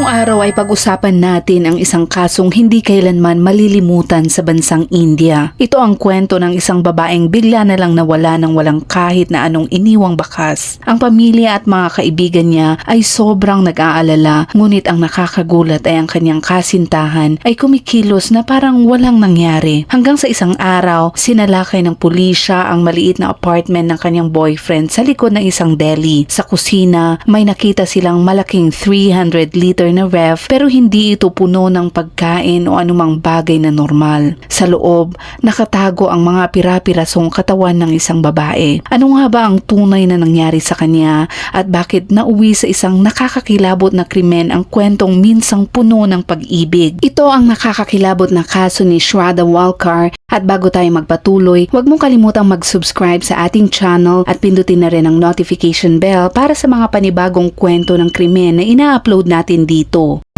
Ngayong araw ay pag-usapan natin ang isang kasong hindi kailanman malilimutan sa bansang India. Ito ang kwento ng isang babaeng bigla na lang nawala ng walang kahit na anong iniwang bakas. Ang pamilya at mga kaibigan niya ay sobrang nag-aalala ngunit ang nakakagulat ay ang kanyang kasintahan ay kumikilos na parang walang nangyari. Hanggang sa isang araw, sinalakay ng pulisya ang maliit na apartment ng kanyang boyfriend sa likod ng isang deli. Sa kusina, may nakita silang malaking 300 liter na ref pero hindi ito puno ng pagkain o anumang bagay na normal. Sa loob, nakatago ang mga pira-pirasong katawan ng isang babae. Ano nga ba ang tunay na nangyari sa kanya at bakit nauwi sa isang nakakakilabot na krimen ang kwentong minsang puno ng pag-ibig? Ito ang nakakakilabot na kaso ni Shraddha Walkar at bago tayo magpatuloy, huwag mong kalimutang mag-subscribe sa ating channel at pindutin na rin ang notification bell para sa mga panibagong kwento ng krimen na ina-upload natin dito. Krimen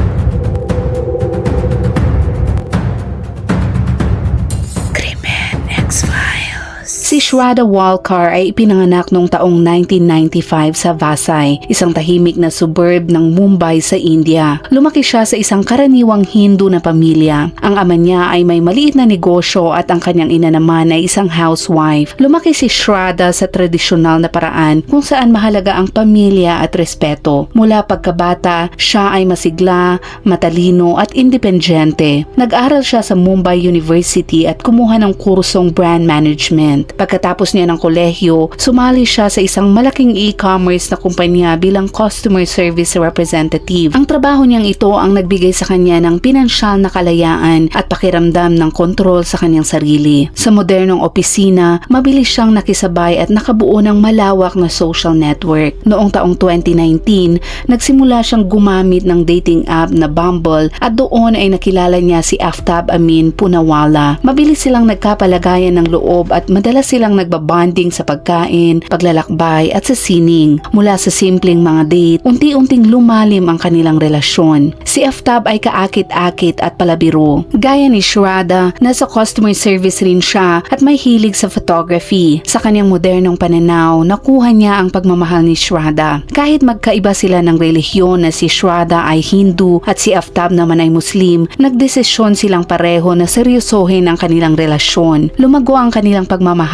Si Shraddha Walkar ay ipinanganak noong taong 1995 sa Vasai, isang tahimik na suburb ng Mumbai sa India. Lumaki siya sa isang karaniwang Hindu na pamilya. Ang ama niya ay may maliit na negosyo at ang kanyang ina naman ay isang housewife. Lumaki si Shraddha sa tradisyonal na paraan kung saan mahalaga ang pamilya at respeto. Mula pagkabata, siya ay masigla, matalino at independyente. Nag-aral siya sa Mumbai University at kumuha ng kursong brand management. Pagkatapos niya ng kolehiyo, sumali siya sa isang malaking e-commerce na kumpanya bilang customer service representative. Ang trabaho niyang ito ang nagbigay sa kanya ng pinansyal na kalayaan at pakiramdam ng kontrol sa kanyang sarili. Sa modernong opisina, mabilis siyang nakisabay at nakabuo ng malawak na social network. Noong taong 2019, nagsimula siyang gumamit ng dating app na Bumble at doon ay nakilala niya si Aftab Amin Punawala. Mabilis silang nagkapalagayan ng loob at madalas silang nagbabanding sa pagkain, paglalakbay at sa sining. Mula sa simpleng mga date, unti-unting lumalim ang kanilang relasyon. Si Aftab ay kaakit-akit at palabiro. Gaya ni Shraddha, nasa customer service rin siya at may hilig sa photography. Sa kanyang modernong pananaw, nakuha niya ang pagmamahal ni Shraddha. Kahit magkaiba sila ng relihiyon na si Shraddha ay Hindu at si Aftab naman ay Muslim, nagdesisyon silang pareho na seryosohin ang kanilang relasyon. Lumago ang kanilang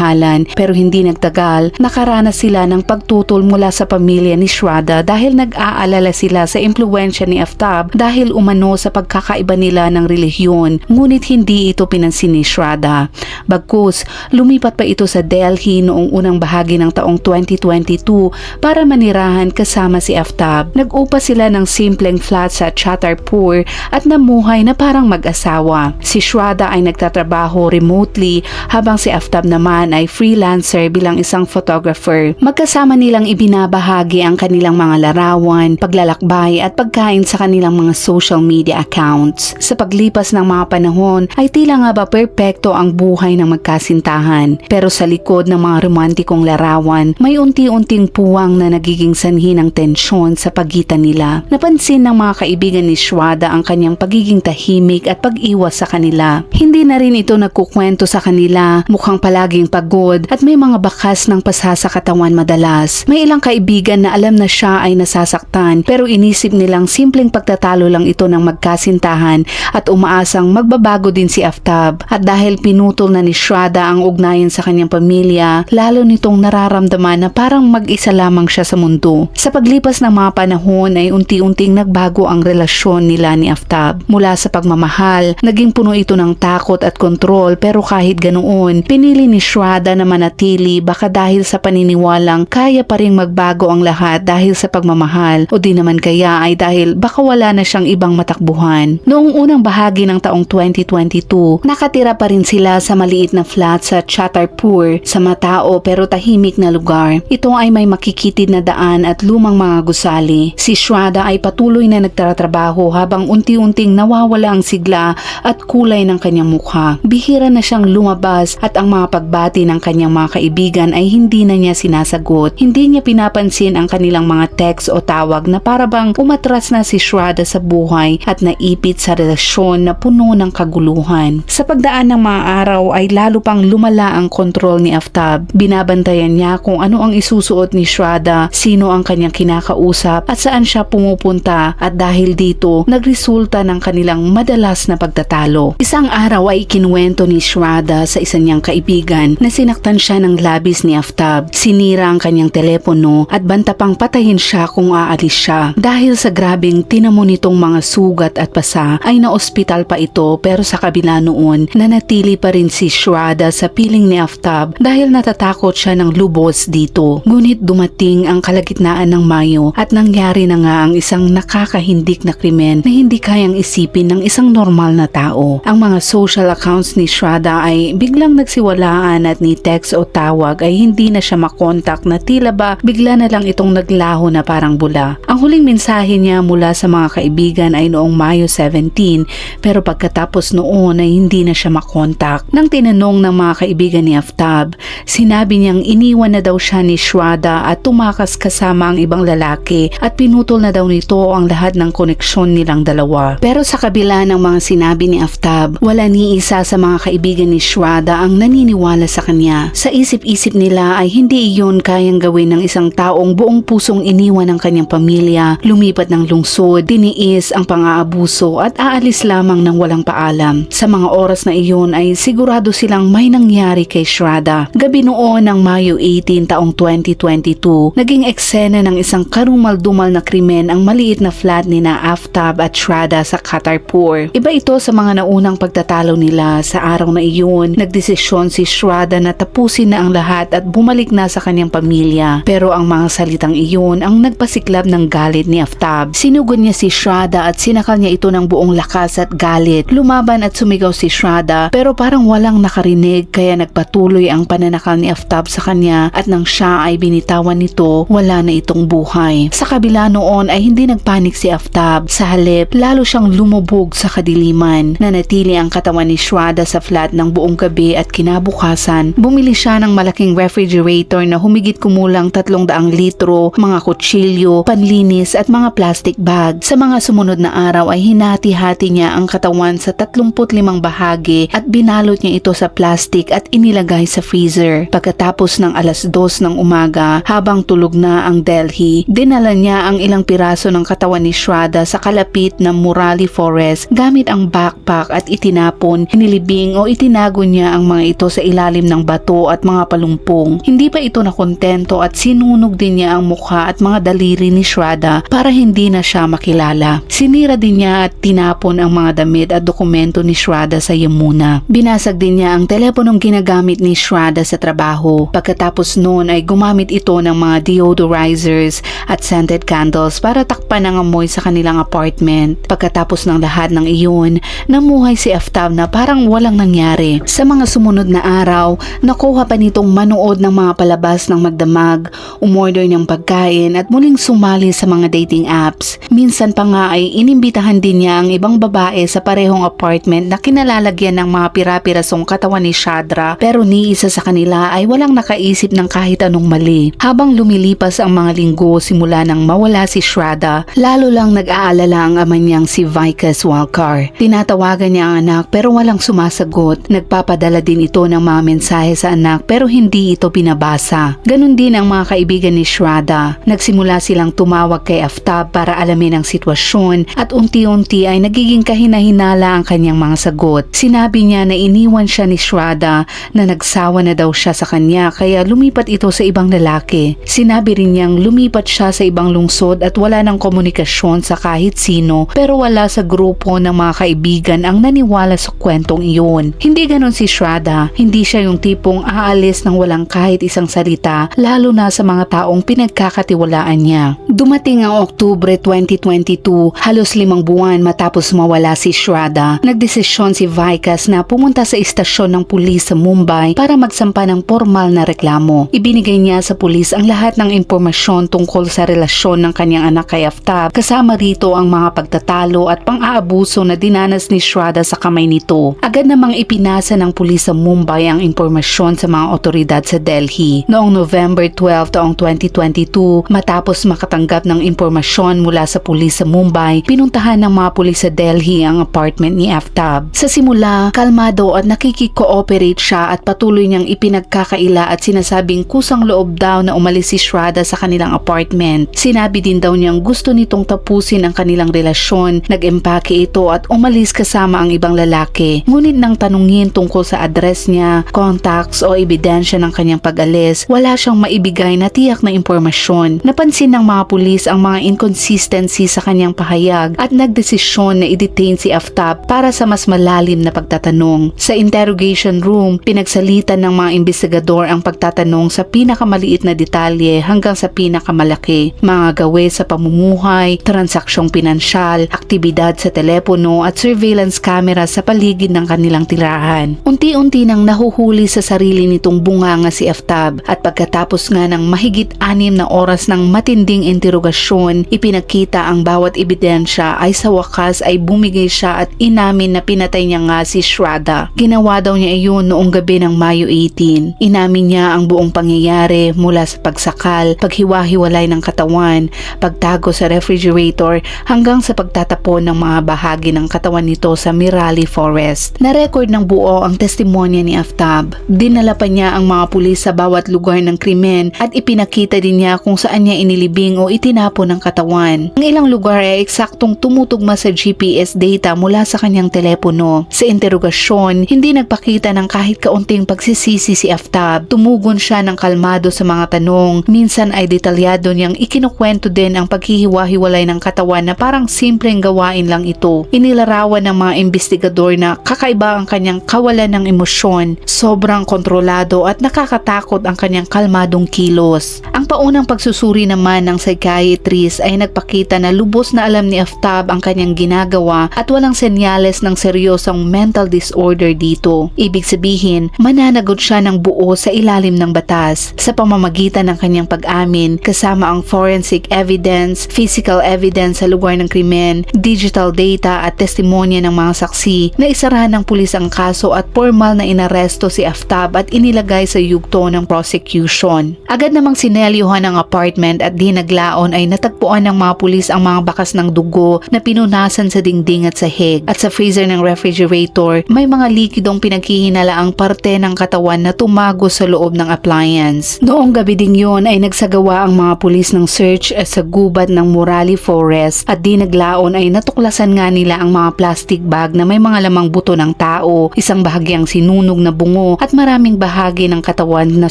pagmamahalan pero hindi nagtagal, nakaranas sila ng pagtutol mula sa pamilya ni Shraddha dahil nag-aalala sila sa impluensya ni Aftab dahil umano sa pagkakaiba nila ng relihiyon ngunit hindi ito pinansin ni Shraddha. Bagkus, lumipat pa ito sa Delhi noong unang bahagi ng taong 2022 para manirahan kasama si Aftab. Nag-upa sila ng simpleng flat sa Chatarpur at namuhay na parang mag-asawa. Si Shraddha ay nagtatrabaho remotely habang si Aftab naman ay freelancer bilang isang photographer. Magkasama nilang ibinabahagi ang kanilang mga larawan, paglalakbay at pagkain sa kanilang mga social media accounts. Sa paglipas ng mga panahon ay tila nga ba perpekto ang buhay ng magkasintahan. Pero sa likod ng mga romantikong larawan, may unti-unting puwang na nagiging sanhi ng tensyon sa pagitan nila. Napansin ng mga kaibigan ni Shwada ang kanyang pagiging tahimik at pag-iwas sa kanila. Hindi na rin ito nagkukwento sa kanila, mukhang palaging pagod at may mga bakas ng pasa sa katawan madalas. May ilang kaibigan na alam na siya ay nasasaktan pero inisip nilang simpleng pagtatalo lang ito ng magkasintahan at umaasang magbabago din si Aftab. At dahil pinutol na ni Shraddha ang ugnayan sa kanyang pamilya, lalo nitong nararamdaman na parang mag-isa lamang siya sa mundo. Sa paglipas ng mga panahon ay unti-unting nagbago ang relasyon nila ni Aftab. Mula sa pagmamahal, naging puno ito ng takot at kontrol pero kahit ganoon, pinili ni Shraddha na manatili baka dahil sa paniniwalang kaya pa rin magbago ang lahat dahil sa pagmamahal o di naman kaya ay dahil baka wala na siyang ibang matakbuhan. Noong unang bahagi ng taong 2022, nakatira pa rin sila sa maliit na flat sa Chatarpur sa matao pero tahimik na lugar. Ito ay may makikitid na daan at lumang mga gusali. Si Shraddha ay patuloy na nagtatrabaho habang unti-unting nawawala ang sigla at kulay ng kanyang mukha. Bihira na siyang lumabas at ang mga pagbati pati ng kanyang mga kaibigan ay hindi na niya sinasagot. Hindi niya pinapansin ang kanilang mga text o tawag na para bang umatras na si Shraddha sa buhay at naipit sa relasyon na puno ng kaguluhan. Sa pagdaan ng mga araw ay lalo pang lumala ang kontrol ni Aftab. Binabantayan niya kung ano ang isusuot ni Shraddha, sino ang kanyang kinakausap at saan siya pumupunta at dahil dito nagresulta ng kanilang madalas na pagtatalo. Isang araw ay kinuwento ni Shraddha sa isa niyang kaibigan na sinaktan siya ng labis ni Aftab. Sinira ang kanyang telepono at banta pang patayin siya kung aalis siya. Dahil sa grabing tinamo nitong mga sugat at pasa ay naospital pa ito pero sa kabila noon nanatili pa rin si Shraddha sa piling ni Aftab dahil natatakot siya ng lubos dito. Ngunit dumating ang kalagitnaan ng Mayo at nangyari na nga ang isang nakakahindik na krimen na hindi kayang isipin ng isang normal na tao. Ang mga social accounts ni Shraddha ay biglang nagsiwalaan at ni text o tawag ay hindi na siya makontak na tila ba bigla na lang itong naglaho na parang bula. Ang huling mensahe niya mula sa mga kaibigan ay noong Mayo 17 pero pagkatapos noon ay hindi na siya makontak. Nang tinanong ng mga kaibigan ni Aftab, sinabi niyang iniwan na daw siya ni Shraddha at tumakas kasama ang ibang lalaki at pinutol na daw nito ang lahat ng koneksyon nilang dalawa. Pero sa kabila ng mga sinabi ni Aftab, wala ni isa sa mga kaibigan ni Shraddha ang naniniwala sa kanya. Sa isip-isip nila ay hindi iyon kayang gawin ng isang taong buong pusong iniwan ng kanyang pamilya, lumipat ng lungsod, tiniis ang pang-aabuso at aalis lamang ng walang paalam. Sa mga oras na iyon ay sigurado silang may nangyari kay Shraddha. Gabi noon ng Mayo 18 taong 2022, naging eksena ng isang karumal-dumal na krimen ang maliit na flat ni na Aftab at Shraddha sa Qatarpur. Iba ito sa mga naunang pagtatalo nila sa araw na iyon. Nagdesisyon si Shraddha na tapusin na ang lahat at bumalik na sa kanyang pamilya. Pero ang mga salitang iyon ang nagpasiklab ng galit ni Aftab. Sinugod niya si Shraddha at sinakal niya ito ng buong lakas at galit. Lumaban at sumigaw si Shraddha pero parang walang nakarinig kaya nagpatuloy ang pananakal ni Aftab sa kanya at nang siya ay binitawan nito, wala na itong buhay. Sa kabila noon ay hindi nagpanik si Aftab. Sa halip, lalo siyang lumubog sa kadiliman. Nanatili ang katawan ni Shraddha sa flat ng buong gabi at kinabukasan, bumili siya ng malaking refrigerator na humigit kumulang 300 litro, mga kutsilyo, panlinis at mga plastic bag. Sa mga sumunod na araw ay hinati-hati niya ang katawan sa 35 bahagi at binalot niya ito sa plastic at inilagay sa freezer. Pagkatapos ng alas 2 ng umaga, habang tulog na ang Delhi, dinala niya ang ilang piraso ng katawan ni Shraddha sa kalapit ng Murali Forest gamit ang backpack at itinapon, nilibing o itinago niya ang mga ito sa ilalim ng bato at mga palumpong. Hindi pa ito nakontento at sinunog din niya ang mukha at mga daliri ni Shraddha para hindi na siya makilala. Sinira din niya at tinapon ang mga damit at dokumento ni Shraddha sa Yamuna. Binasag din niya ang teleponong ginagamit ni Shraddha sa trabaho. Pagkatapos noon ay gumamit ito ng mga deodorizers at scented candles para takpan ang amoy sa kanilang apartment. Pagkatapos ng lahat ng iyon, namuhay si Aftab na parang walang nangyari. Sa mga sumunod na araw, nakuha pa nitong manood ng mga palabas ng magdamag, umorder ng pagkain at muling sumali sa mga dating apps. Minsan pa nga ay inimbitahan din niya ang ibang babae sa parehong apartment na kinalalagyan ng mga pira-pirasong katawan ni Shadra pero ni isa sa kanila ay walang nakaisip ng kahit anong mali. Habang lumilipas ang mga linggo simula nang mawala si Shraddha, lalo lang nag-aalala ang ama niyang si Vikas Walkar. Tinatawagan niya ang anak pero walang sumasagot. Nagpapadala din ito ng mga mensahe sa anak pero hindi ito pinabasa. Ganon din ang mga kaibigan ni Shraddha. Nagsimula silang tumawag kay Aftab para alamin ang sitwasyon at unti-unti ay nagiging kahinahinala ang kanyang mga sagot. Sinabi niya na iniwan siya ni Shraddha na nagsawa na daw siya sa kanya kaya lumipat ito sa ibang lalaki. Sinabi rin niyang lumipat siya sa ibang lungsod at wala ng komunikasyon sa kahit sino pero wala sa grupo ng mga kaibigan ang naniwala sa kwentong iyon. Hindi ganon si Shraddha, hindi siya yung tipong aalis ng walang kahit isang salita lalo na sa mga taong pinagkakatiwalaan niya. Dumating ang Oktubre 2022, halos limang buwan matapos mawala si Shraddha, nagdesisyon si Vikas na pumunta sa istasyon ng pulis sa Mumbai para magsampa ng formal na reklamo. Ibinigay niya sa pulis ang lahat ng impormasyon tungkol sa relasyon ng kanyang anak kay Aftab, kasama rito ang mga pagtatalo at pang-aabuso na dinanas ni Shraddha sa kamay nito. Agad namang ipinasa ng pulis sa Mumbai ang impormasyon impormasyon sa mga otoridad sa Delhi. Noong November 12 taong 2022, matapos makatanggap ng impormasyon mula sa pulis sa Mumbai, pinuntahan ng mga pulis sa Delhi ang apartment ni Aftab. Sa simula, kalmado at nakikikooperate siya at patuloy niyang ipinagkakaila at sinasabing kusang loob daw na umalis si Shraddha sa kanilang apartment. Sinabi din daw niyang gusto nitong tapusin ang kanilang relasyon, nag-empake ito at umalis kasama ang ibang lalaki. Ngunit nang tanungin tungkol sa address niya, contacts o ebidensya ng kanyang pag-alis, wala siyang maibigay na tiyak na impormasyon. Napansin ng mga pulis ang mga inconsistency sa kanyang pahayag at nagdesisyon na i-detain si Aftab para sa mas malalim na pagtatanong. Sa interrogation room, pinagsalitan ng mga investigador ang pagtatanong sa pinakamaliit na detalye hanggang sa pinakamalaki. Mga gawe sa pamumuhay, transaksyong pinansyal, aktibidad sa telepono at surveillance camera sa paligid ng kanilang tirahan. Unti-unti nang nahuhuli sa sarili nitong bunganga si Aftab at pagkatapos nga ng mahigit anim na oras ng matinding interogasyon, ipinakita ang bawat ebidensya ay sa wakas ay bumigay siya at inamin na pinatay niya nga si Shraddha. Ginawa daw niya iyon noong gabi ng Mayo 18. Inamin niya ang buong pangyayari mula sa pagsakal, paghiwa-hiwalay ng katawan, pagtago sa refrigerator hanggang sa pagtatapon ng mga bahagi ng katawan nito sa Mirali Forest. Na-record ng buo ang testimonya ni Aftab. Dinala pa niya ang mga pulis sa bawat lugar ng krimen at ipinakita din niya kung saan niya inilibing o itinapon ang katawan. Ang ilang lugar ay eksaktong tumutugma sa GPS data mula sa kanyang telepono. Sa interogasyon, hindi nagpakita ng kahit kaunting pagsisisi si Aftab. Tumugon siya ng kalmado sa mga tanong. Minsan ay detalyado niyang ikinukwento din ang paghihiwa-hiwalay ng katawan na parang simpleng gawain lang ito. Inilarawan ng mga investigador na kakaiba ang kanyang kawalan ng emosyon, sobrang kontrolado at nakakatakot ang kanyang kalmadong kilos. Ang paunang pagsusuri naman ng psychiatrist ay nagpakita na lubos na alam ni Aftab ang kanyang ginagawa at walang senyales ng seryosong mental disorder dito. Ibig sabihin, mananagot siya ng buo sa ilalim ng batas sa pamamagitan ng kanyang pag-amin kasama ang forensic evidence, physical evidence sa lugar ng krimen, digital data at testimonya ng mga saksi na isarahan ng pulis ang kaso at formal na inaresto si Aftab at inilagay sa yugto ng prosecution. Agad namang sinelyuhan ang apartment at di naglaon ay natagpuan ng mga pulis ang mga bakas ng dugo na pinunasan sa dingding at sahig at sa freezer ng refrigerator may mga likidong pinaghihinala ang parte ng katawan na tumago sa loob ng appliance. Noong gabi ding yun ay nagsagawa ang mga pulis ng search sa gubat ng Morali Forest at di naglaon ay natuklasan nga nila ang mga plastic bag na may mga lamang buto ng tao, isang bahagyang sinunog na bungo at maraming bahagi ng katawan na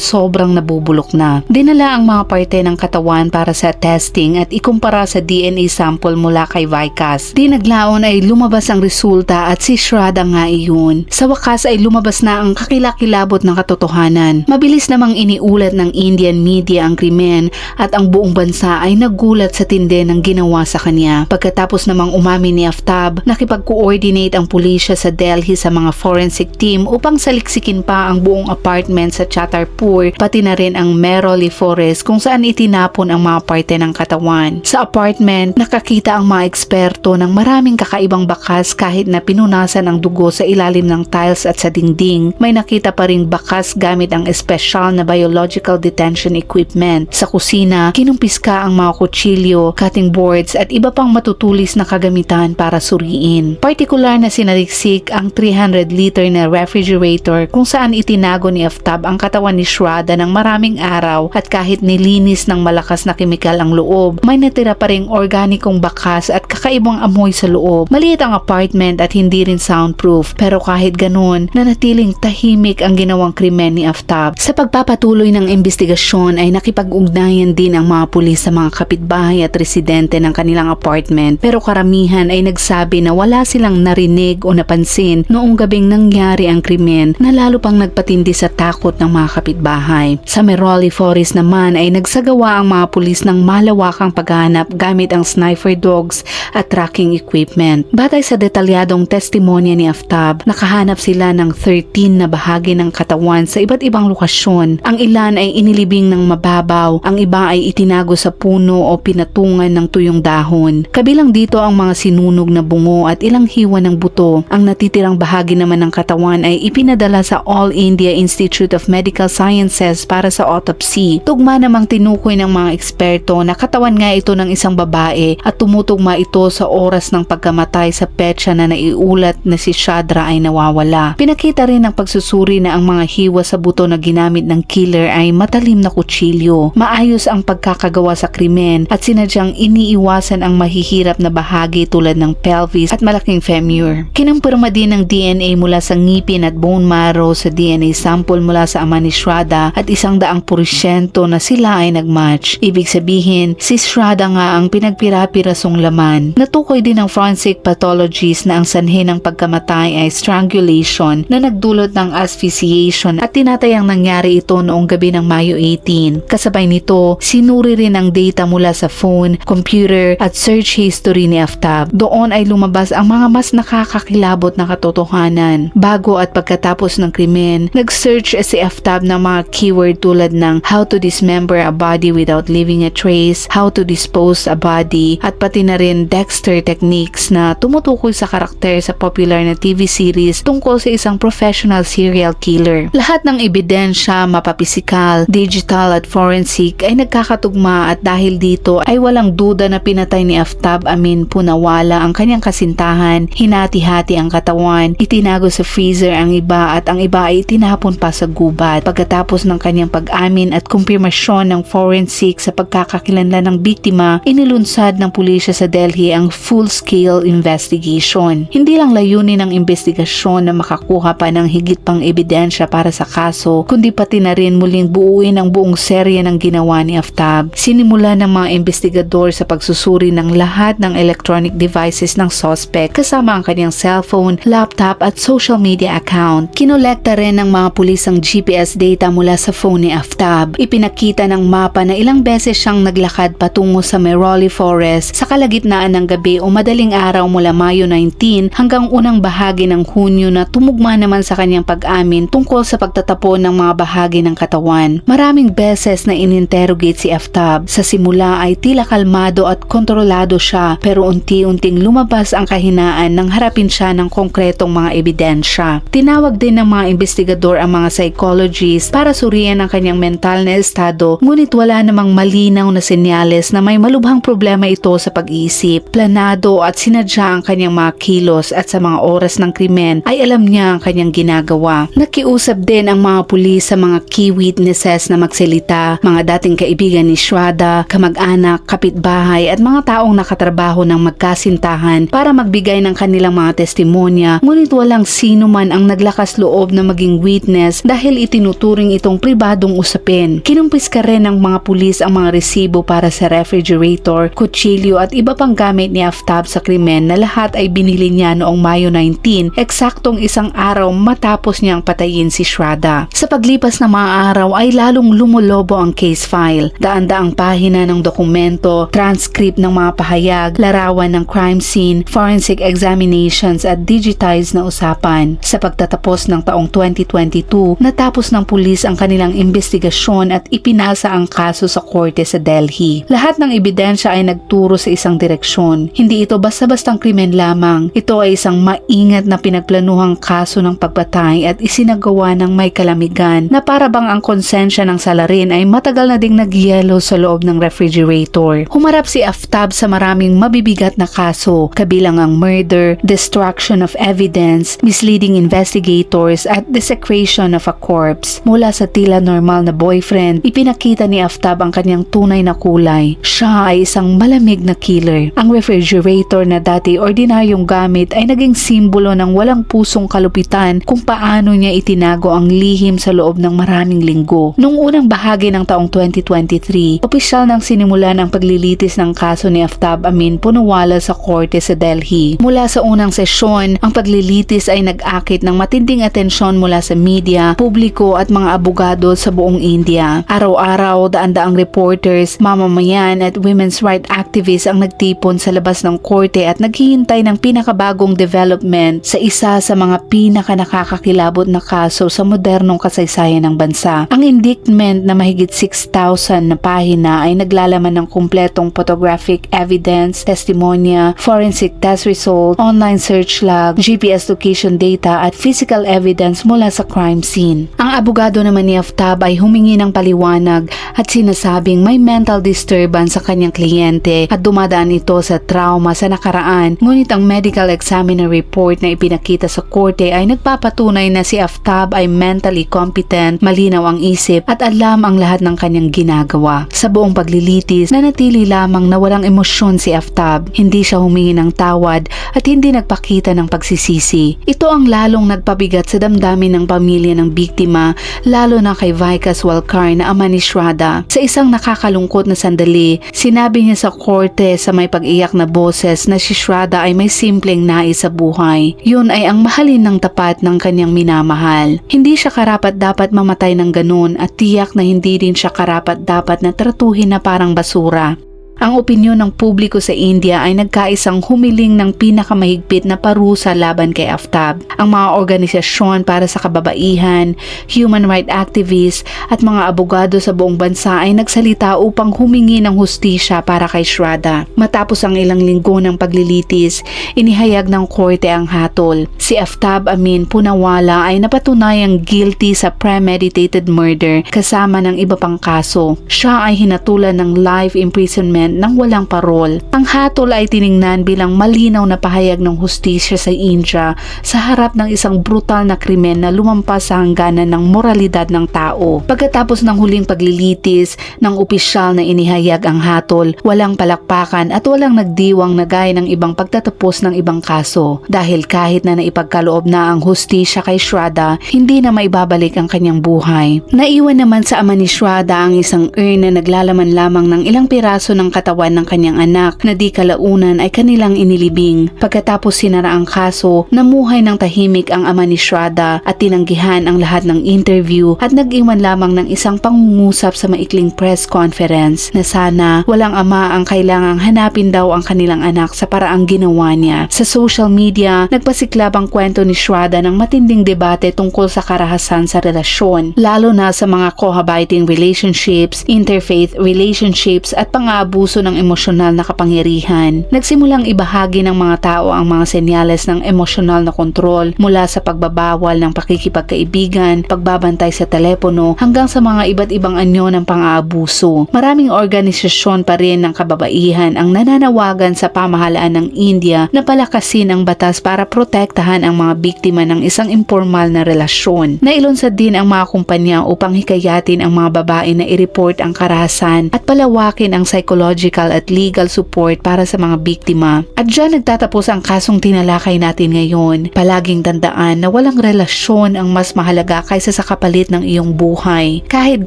sobrang nabubulok na. Dinala ang mga parte ng katawan para sa testing at ikumpara sa DNA sample mula kay Vicas. Di naglaon ay lumabas ang resulta at si Shraddha nga iyon. Sa wakas ay lumabas na ang kakilakilabot ng katotohanan. Mabilis namang iniulat ng Indian media ang krimen at ang buong bansa ay nagulat sa tindi ng ginawa sa kanya. Pagkatapos namang umamin ni Aftab, nakipag-coordinate ang pulisya sa Delhi sa mga forensic team upang saliksikin pa ang buong apartment sa Chatarpur pati na rin ang Meroli Forest kung saan itinapon ang mga parte ng katawan. Sa apartment, nakakita ang mga eksperto ng maraming kakaibang bakas kahit na pinunasan ang dugo sa ilalim ng tiles at sa dingding. May nakita pa ring bakas gamit ang espesyal na biological detention equipment. Sa kusina, kinumpiska ang mga kutsilyo, cutting boards at iba pang matutulis na kagamitan para suriin. Partikular na sinaliksik ang 300 liter na refrigerator kung saan itinago ni Aftab ang katawan ni Shraddha ng maraming araw at kahit nilinis ng malakas na kemikal ang loob, may natira pa ring organikong bakas at kakaibang amoy sa loob. Maliit ang apartment at hindi rin soundproof pero kahit ganun, nanatiling tahimik ang ginawang krimen ni Aftab. Sa pagpapatuloy ng investigasyon ay nakipag-ugnayan din ang mga pulis sa mga kapitbahay at residente ng kanilang apartment pero karamihan ay nagsabi na wala silang narinig o napansin noong gabing nangyari ang krimen na lalo pang nagpatindi sa takot ng mga kapitbahay. Sa Meroli Forest naman ay nagsagawa ang mga pulis ng malawakang paghahanap gamit ang sniper dogs at tracking equipment. Batay sa detalyadong testimonya ni Aftab, nakahanap sila ng 13 na bahagi ng katawan sa iba't ibang lokasyon. Ang ilan ay inilibing ng mababaw, ang iba ay itinago sa puno o pinatungan ng tuyong dahon. Kabilang dito ang mga sinunog na bungo at ilang hiwa ng buto. Ang natitirang bahagi naman ng katawan ay ipinadala sa all All India Institute of Medical Sciences para sa autopsy. Tugma namang tinukoy ng mga eksperto na katawan nga ito ng isang babae at tumutugma ito sa oras ng pagkamatay sa petsa na naiulat na si Shadra ay nawawala. Pinakita rin ng pagsusuri na ang mga hiwa sa buto na ginamit ng killer ay matalim na kutsilyo. Maayos ang pagkakagawa sa krimen at sinadyang iniiwasan ang mahihirap na bahagi tulad ng pelvis at malaking femur. Kinumpirma din ng DNA mula sa ngipin at bone marrow sa DNA sample mula sa ama ni Shraddha at isang daang porsyento na sila ay nagmatch. Ibig sabihin, si Shraddha nga ang pinagpirapirasong laman. Natukoy din ng forensic pathologist na ang sanhi ng pagkamatay ay strangulation na nagdulot ng asphyxiation at tinatayang nangyari ito noong gabi ng Mayo 18. Kasabay nito, sinuri rin ang data mula sa phone, computer at search history ni Aftab. Doon ay lumabas ang mga mas nakakakilabot na katotohanan. Bago at pagkatapos ng krimen, nag-search si Aftab ng mga keyword tulad ng how to dismember a body without leaving a trace, how to dispose a body, at pati na rin Dexter techniques na tumutukoy sa karakter sa popular na TV series tungkol sa isang professional serial killer. Lahat ng ebidensya, mapapisikal, digital at forensic ay nagkakatugma at dahil dito ay walang duda na pinatay ni Aftab Amin Punawala ang kanyang kasintahan, hinati-hati ang katawan, itinago sa freezer ang iba at ang iba ay itinapon pa sa gubat. Pagkatapos ng kanyang pag-amin at kumpirmasyon ng forensic sa pagkakakilanlan ng biktima, inilunsad ng pulisya sa Delhi ang full-scale investigation. Hindi lang layunin ng investigasyon na makakuha pa ng higit pang ebidensya para sa kaso, kundi pati na rin muling buuin ang buong serye ng ginawa ni Aftab. Sinimula ng mga investigador sa pagsusuri ng lahat ng electronic devices ng suspect kasama ang kanyang cellphone, laptop at social media account. Kinolekta rin ng mga pulis ang GPS data mula sa phone ni Aftab. Ipinakita ng mapa na ilang beses siyang naglakad patungo sa Meroli Forest sa kalagitnaan ng gabi o madaling araw mula Mayo 19 hanggang unang bahagi ng Hunyo na tumugma naman sa kanyang pag-amin tungkol sa pagtatapon ng mga bahagi ng katawan. Maraming beses na ininterrogate si Aftab. Sa simula ay tila kalmado at kontrolado siya pero unti-unting lumabas ang kahinaan nang harapin siya ng konkretong mga ebidensya. Tinawag din ng mga investigador ang mga psychologists para suriyan ang kanyang mental na estado ngunit wala namang malinaw na senyales na may malubhang problema ito sa pag-iisip. Planado at sinadya ang kanyang mga kilos at sa mga oras ng krimen ay alam niya ang kanyang ginagawa. Nakiusap din ang mga pulis sa mga key witnesses na magsalita, mga dating kaibigan ni Shwada, kamag-anak, kapitbahay at mga taong nakatrabaho ng magkasintahan para magbigay ng kanilang mga testimonya ngunit walang sino man ang naglakas loob na maging witness dahil itinuturing itong pribadong usapin. Kinumpis ka rin ng mga pulis ang mga resibo para sa refrigerator, kutsilyo at iba pang gamit ni Aftab sa krimen na lahat ay binili niya noong Mayo 19, eksaktong isang araw matapos niyang patayin si Shraddha. Sa paglipas ng mga araw ay lalong lumulobo ang case file. Daan-daang pahina ng dokumento, transcript ng mga pahayag, larawan ng crime scene, forensic examinations at digitized na usapan. Sa pagtatapos ng taong 2022, natapos ng pulis ang kanilang investigasyon at ipinasa ang kaso sa korte sa Delhi. Lahat ng ebidensya ay nagturo sa isang direksyon. Hindi ito basta-bastang krimen lamang. Ito ay isang maingat na pinagplanuhang kaso ng pagbatay at isinagawa ng may kalamigan na para bang ang konsensya ng salarin ay matagal na ding nagyelo sa loob ng refrigerator. Humarap si Aftab sa maraming mabibigat na kaso, kabilang ang murder, destruction of evidence, misleading investigators at desecration of a corpse. Mula sa tila normal na boyfriend, ipinakita ni Aftab ang kanyang tunay na kulay. Siya ay isang malamig na killer. Ang refrigerator na dati ordinaryong gamit ay naging simbolo ng walang pusong kalupitan kung paano niya itinago ang lihim sa loob ng maraming linggo. Noong unang bahagi ng taong 2023, opisyal nang sinimulan ang paglilitis ng kaso ni Aftab Amin Punawala sa korte sa Delhi. Mula sa unang sesyon, ang paglilitis ay nag-akit ng matinding atensyon mula sa media, publiko at mga abogado sa buong India. Araw-araw, daan-daang reporters, mamamayan at women's rights activists ang nagtipon sa labas ng korte at naghihintay ng pinakabagong development sa isa sa mga pinaka nakakakilabot na kaso sa modernong kasaysayan ng bansa. Ang indictment na mahigit 6,000 na pahina ay naglalaman ng kumpletong photographic evidence, testimonya, forensic test result, online search log, GPS location data at physical evidence mula mula sa crime scene. Ang abogado naman ni Aftab ay humingi ng paliwanag at sinasabing may mental disturbance sa kanyang kliyente at dumadaan ito sa trauma sa nakaraan ngunit ang medical examiner report na ipinakita sa korte ay nagpapatunay na si Aftab ay mentally competent, malinaw ang isip at alam ang lahat ng kanyang ginagawa. Sa buong paglilitis, nanatili lamang na walang emosyon si Aftab. Hindi siya humingi ng tawad at hindi nagpakita ng pagsisisi. Ito ang lalong nagpabigat sa damdamin ng pamilya ng biktima, lalo na kay Vikas Walkar na ama ni Shraddha. Sa isang nakakalungkot na sandali, sinabi niya sa korte sa may pag-iyak na boses na si Shraddha ay may simpleng nais sa buhay. Yun ay ang mahalin ng tapat ng kanyang minamahal. Hindi siya karapat dapat mamatay ng ganun at tiyak na hindi din siya karapat dapat na tratuhin na parang basura. Ang opinyon ng publiko sa India ay nagkaisang humiling ng pinakamahigpit na parusa laban kay Aftab. Ang mga organisasyon para sa kababaihan, human rights activists at mga abogado sa buong bansa ay nagsalita upang humingi ng hustisya para kay Shraddha. Matapos ang ilang linggo ng paglilitis, inihayag ng korte ang hatol. Si Aftab Amin Punawala ay napatunayang guilty sa premeditated murder kasama ng iba pang kaso. Siya ay hinatulan ng life imprisonment ng walang parol. Ang hatol ay tiningnan bilang malinaw na pahayag ng hustisya sa India sa harap ng isang brutal na krimen na lumampas sa hangganan ng moralidad ng tao. Pagkatapos ng huling paglilitis ng opisyal na inihayag ang hatol, walang palakpakan at walang nagdiwang na gaya ng ibang pagtatapos ng ibang kaso. Dahil kahit na naipagkaloob na ang hustisya kay Shraddha, hindi na maibabalik ang kanyang buhay. Naiwan naman sa ama ni Shraddha ang isang urn na naglalaman lamang ng ilang piraso ng katawan ng kanyang anak na di kalaunan ay kanilang inilibing. Pagkatapos sinara ang kaso, namuhay ng tahimik ang ama ni Shraddha at tinanggihan ang lahat ng interview at nag-iwan lamang ng isang pangungusap sa maikling press conference na sana walang ama ang kailangang hanapin daw ang kanilang anak sa paraang ginawa niya. Sa social media, nagpasiklab ang kwento ni Shraddha ng matinding debate tungkol sa karahasan sa relasyon, lalo na sa mga cohabiting relationships, interfaith relationships at pang-aabuso ng emosyonal na kapangyarihan. Nagsimulang ibahagi ng mga tao ang mga senyales ng emosyonal na kontrol mula sa pagbabawal ng pakikipagkaibigan, pagbabantay sa telepono hanggang sa mga iba't ibang anyo ng pang-aabuso. Maraming organisasyon pa rin ng kababaihan ang nananawagan sa pamahalaan ng India na palakasin ang batas para protektahan ang mga biktima ng isang informal na relasyon. Nailunsad din ang mga kumpanya upang hikayatin ang mga babae na i-report ang karahasan at palawakin ang psychological at legal support para sa mga biktima. At dyan nagtatapos ang kasong tinalakay natin ngayon. Palaging tandaan na walang relasyon ang mas mahalaga kaysa sa kapalit ng iyong buhay. Kahit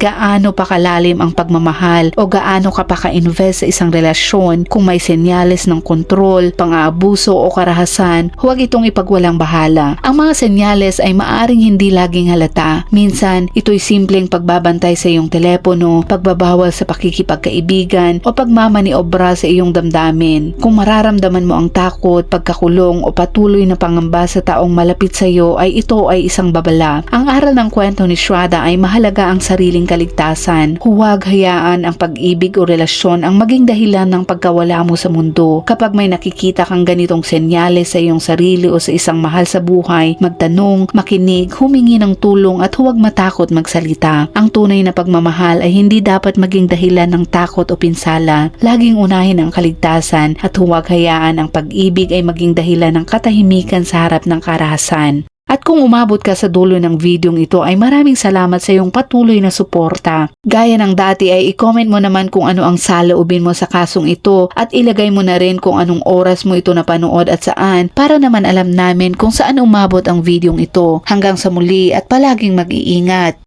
gaano pa kalalim ang pagmamahal o gaano ka pa ka-invest sa isang relasyon, kung may senyales ng kontrol, pang-aabuso o karahasan, huwag itong ipagwalang bahala. Ang mga senyales ay maaring hindi laging halata. Minsan, ito'y simpleng pagbabantay sa iyong telepono, pagbabawal sa pakikipagkaibigan o pagmamaniobra sa iyong damdamin. Kung mararamdaman mo ang takot, pagkakulong o patuloy na pangamba sa taong malapit sa iyo ay ito ay isang babala. Ang aral ng kwento ni Shraddha ay mahalaga ang sariling kaligtasan. Huwag hayaan ang pag-ibig o relasyon ang maging dahilan ng pagkawala mo sa mundo. Kapag may nakikita kang ganitong senyales sa iyong sarili o sa isang mahal sa buhay, magtanong, makinig, humingi ng tulong at huwag matakot magsalita. Ang tunay na pagmamahal ay hindi dapat maging dahilan ng takot o pinsala. Laging unahin ang kaligtasan at huwag hayaan ang pag-ibig ay maging dahilan ng katahimikan sa harap ng karahasan. At kung umabot ka sa dulo ng videong ito ay maraming salamat sa iyong patuloy na suporta. Gaya ng dati ay i-comment mo naman kung ano ang saloobin mo sa kasong ito at ilagay mo na rin kung anong oras mo ito napanood at saan para naman alam namin kung saan umabot ang videong ito. Hanggang sa muli at palaging mag-iingat.